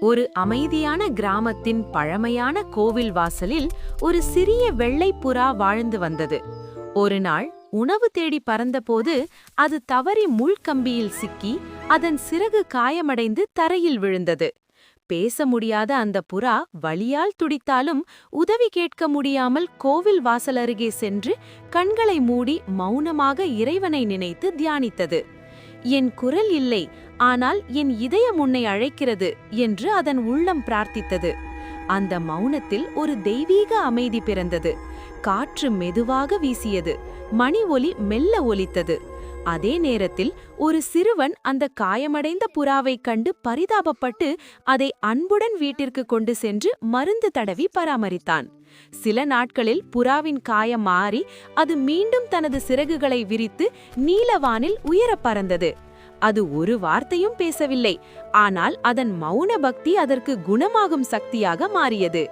ஒரு அமைதியான கிராமத்தின் பழமையான கோவில் வாசலில் ஒரு சிறிய வெள்ளை புறா வாழ்ந்து வந்தது. ஒரு நாள் உணவு தேடி பறந்தபோது அது தவறி முள்கம்பியில் சிக்கி அதன் சிறகு காயமடைந்து தரையில் விழுந்தது. பேச முடியாத அந்த புறா வழியால் துடித்தாலும் உதவி கேட்க முடியாமல் கோவில் வாசல் அருகே சென்று கண்களை மூடி மௌனமாக இறைவனை நினைத்து தியானித்தது. என் குரல் இல்லை ஆனால் என் இதயம் உன்னை அழைக்கிறது என்று அதன் உள்ளம் பிரார்த்தித்தது. அந்த மௌனத்தில் ஒரு தெய்வீக அமைதி பிறந்தது. காற்று மெதுவாக வீசியது. மணி ஒலி மெல்ல ஒலித்தது. அதே நேரத்தில் ஒரு சிறுவன் அந்த காயமடைந்த புறாவைக் கண்டு பரிதாபப்பட்டு அதை அன்புடன் வீட்டிற்கு கொண்டு சென்று மருந்து தடவி பராமரித்தான். சில நாட்களில் புறாவின் காயம் மாறி அது மீண்டும் தனது சிறகுகளை விரித்து நீலவானில் உயரப் பறந்தது. அது ஒரு வார்த்தையும் பேசவில்லை. ஆனால் அதன் மௌன பக்தி அதற்கு குணமாகும் சக்தியாக மாறியது.